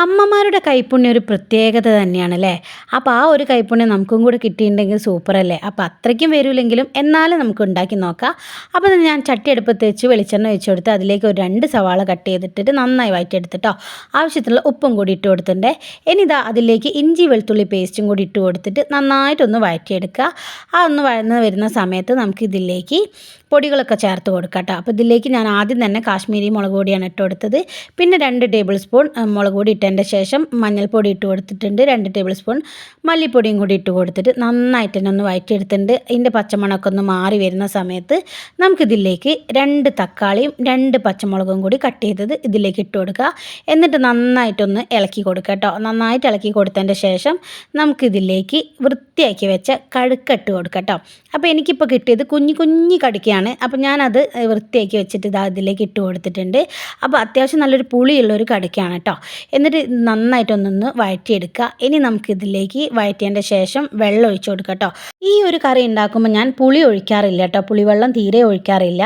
അമ്മമാരുടെ കൈപ്പുണ്യം ഒരു പ്രത്യേകത തന്നെയാണ് അല്ലേ അപ്പോൾ ആ ഒരു കൈപ്പുണ്യം നമുക്കും കൂടെ കിട്ടിയിട്ടുണ്ടെങ്കിൽ സൂപ്പറല്ലേ? അപ്പോൾ അത്രയ്ക്കും വരില്ലെങ്കിലും എന്നാലും നമുക്ക് ഉണ്ടാക്കി നോക്കാം. അപ്പോൾ ഞാൻ ചട്ടി അടുപ്പത്ത് വെച്ച് വെളിച്ചെണ്ണ വെച്ച് കൊടുത്ത് അതിലേക്ക് ഒരു രണ്ട് സവാള കട്ട് ചെയ്തിട്ടിട്ട് നന്നായി വഴറ്റിയെടുത്തിട്ടോ. ആവശ്യത്തിനുള്ള ഉപ്പും കൂടി ഇട്ട് കൊടുത്തിട്ടുണ്ട്. ഇനി ഇതാ അതിലേക്ക് ഇഞ്ചി വെളുത്തുള്ളി പേസ്റ്റും കൂടി ഇട്ട് കൊടുത്തിട്ട് നന്നായിട്ടൊന്ന് വഴറ്റിയെടുക്കുക. ആ ഒന്ന് വഴന്ന് വരുന്ന സമയത്ത് നമുക്ക് ഇതിലേക്ക് പൊടികളൊക്കെ ചേർത്ത് കൊടുക്കാം കേട്ടോ. അപ്പോൾ ഇതിലേക്ക് ഞാൻ ആദ്യം തന്നെ കാശ്മീരി മുളക് പൊടിയാണ് ഇട്ട് കൊടുത്തത്. പിന്നെ രണ്ട് ടേബിൾ സ്പൂൺ മുളക് പൊടി ഇട്ടതിന്റെ ശേഷം മഞ്ഞൾപ്പൊടി ഇട്ട് കൊടുത്തിട്ടുണ്ട്. രണ്ട് ടേബിൾ സ്പൂൺ മല്ലിപ്പൊടിയും കൂടി ഇട്ട് കൊടുത്തിട്ട് നന്നായിട്ട് തന്നെ ഒന്ന് വഴറ്റിയെടുത്തിട്ടുണ്ട്. ഇതിന്റെ പച്ചമുളകൊക്കെ ഒന്ന് മാറി വരുന്ന സമയത്ത് നമുക്കിതിലേക്ക് രണ്ട് തക്കാളിയും രണ്ട് പച്ചമുളകും കൂടി കട്ട് ചെയ്തത് ഇതിലേക്ക് ഇട്ട് കൊടുക്കുക. എന്നിട്ട് നന്നായിട്ടൊന്ന് ഇളക്കി കൊടുക്കുക കേട്ടോ. നന്നായിട്ട് ഇളക്കി കൊടുത്തതിന്റെ ശേഷം നമുക്കിതിലേക്ക് വൃത്തിയാക്കി വെച്ച കടുക്ക ഇട്ട് കൊടുക്കുക കേട്ടോ. അപ്പോൾ എനിക്കിപ്പോൾ കിട്ടിയത് കുഞ്ഞു കുഞ്ഞു കടുക്കയാണ് അപ്പോൾ ഞാനത് വൃത്തിയാക്കി വെച്ചിട്ട് ഇതാ ഇതിലേക്ക് ഇട്ട് കൊടുത്തിട്ടുണ്ട്. അപ്പോൾ അത്യാവശ്യം നല്ലൊരു പുളിയുള്ളൊരു കടുക്കയാണ് കേട്ടോ. എന്നിട്ട് നന്നായിട്ടൊന്നൊന്ന് വഴറ്റിയെടുക്കുക ഇനി നമുക്കിതിലേക്ക് വഴറ്റിയതിന്റെ ശേഷം വെള്ളം ഒഴിച്ചു കൊടുക്കുക കേട്ടോ ഈ ഒരു കറി ഉണ്ടാക്കുമ്പോൾ ഞാൻ പുളി ഒഴിക്കാറില്ല കേട്ടോ പുളിവെള്ളം തീരെ ഒഴിക്കാറില്ല.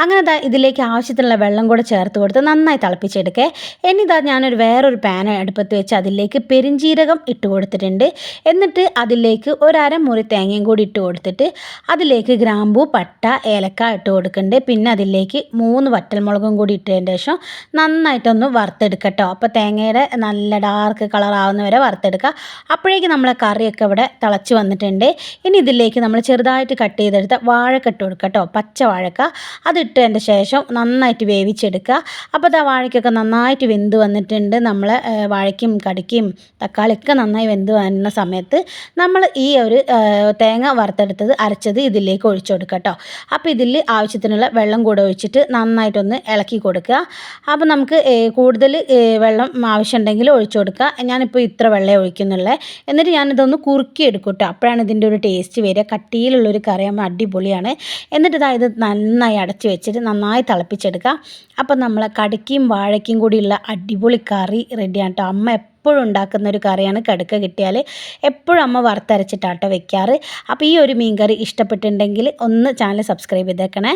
അങ്ങനെ ദാ ഇതിലേക്ക് ആവശ്യത്തിനുള്ള വെള്ളം കൂടെ ചേർത്ത് കൊടുത്ത് നന്നായി തിളപ്പിച്ചെടുക്കേ. ഇനിതാ ഞാനൊരു വേറൊരു പാൻ അടുപ്പത്ത് വെച്ച് അതിലേക്ക് പെരിഞ്ജീരകം ഇട്ട് കൊടുത്തിട്ടുണ്ട്. എന്നിട്ട് അതിലേക്ക് ഒരര മുറി തേങ്ങയും കൂടി ഇട്ട് കൊടുത്തിട്ട് അതിലേക്ക് ഗ്രാമ്പൂ പട്ട ഏലക്ക ഇട്ട് കൊടുക്കുന്നുണ്ട് പിന്നെ അതിലേക്ക് മൂന്ന് വറ്റൽമുളകും കൂടി ഇട്ടതിന് ശേഷം നന്നായിട്ടൊന്ന് വറുത്തെടുക്കട്ടോ അപ്പോൾ തേങ്ങയുടെ നല്ല ഡാർക്ക് കളർ ആവുന്നവരെ വറുത്തെടുക്കുക. അപ്പോഴേക്കും നമ്മളെ കറിയൊക്കെ ഇവിടെ തിളച്ച് വന്നിട്ടുണ്ട്. ഇനി ഇതിലേക്ക് നമ്മൾ ചെറുതായിട്ട് കട്ട് ചെയ്തെടുത്ത വാഴക്ക ഇട്ട് കൊടുക്കുക കേട്ടോ. പച്ച വാഴക്ക. അതിട്ടതിന്റെ ശേഷം നന്നായിട്ട് വേവിച്ചെടുക്കുക. അപ്പോൾ ആ വാഴയ്ക്കൊക്കെ നന്നായിട്ട് വെന്ത് വന്നിട്ടുണ്ട്. നമ്മൾ വാഴയ്ക്കും കടിക്കും തക്കാളിയൊക്കെ നന്നായി വെന്ത് വരുന്ന സമയത്ത് നമ്മൾ ഈ ഒരു തേങ്ങ വറുത്തെടുത്തത് അരച്ചത് ഇതിലേക്ക് ഒഴിച്ചു കൊടുക്കുക കേട്ടോ. അപ്പോൾ ഇതിൽ ആവശ്യത്തിനുള്ള വെള്ളം കൂടെ ഒഴിച്ചിട്ട് നന്നായിട്ടൊന്ന് ഇളക്കി കൊടുക്കുക. അപ്പോൾ നമുക്ക് കൂടുതൽ വെള്ളം വെള്ളം ആവശ്യമുണ്ടെങ്കിൽ ഒഴിച്ചു കൊടുക്കുക. ഞാനിപ്പോൾ ഇത്ര വെള്ളം ഒഴിക്കുന്നുള്ളത് എന്നിട്ട് ഞാനിതൊന്ന് കുറുക്കി എടുക്കും കേട്ടോ അപ്പോഴാണ് ഇതിന്റെ ഒരു ടേസ്റ്റ് വരിക. കട്ടിയിലുള്ളൊരു കറിയാകുമ്പോൾ അടിപൊളിയാണ്. എന്നിട്ട് ഇതാ ഇത് നന്നായി അടച്ച് വെച്ചിട്ട് നന്നായി തിളപ്പിച്ചെടുക്കുക. അപ്പം നമ്മളെ കടുക്കിയും വാഴയ്ക്കും കൂടിയുള്ള അടിപൊളി കറി റെഡിയാണ് കേട്ടോ. അമ്മ എപ്പോഴും ഉണ്ടാക്കുന്ന ഒരു കറിയാണ് കടുക്ക കിട്ടിയാൽ. എപ്പോഴും അമ്മ വറുത്തരച്ചിട്ടാട്ടോ വെക്കാറ്. അപ്പോൾ ഈ ഒരു മീൻ കറി ഇഷ്ടപ്പെട്ടിട്ടുണ്ടെങ്കിൽ ഒന്ന് ചാനൽ സബ്സ്ക്രൈബ് ചെയ്തേക്കണേ.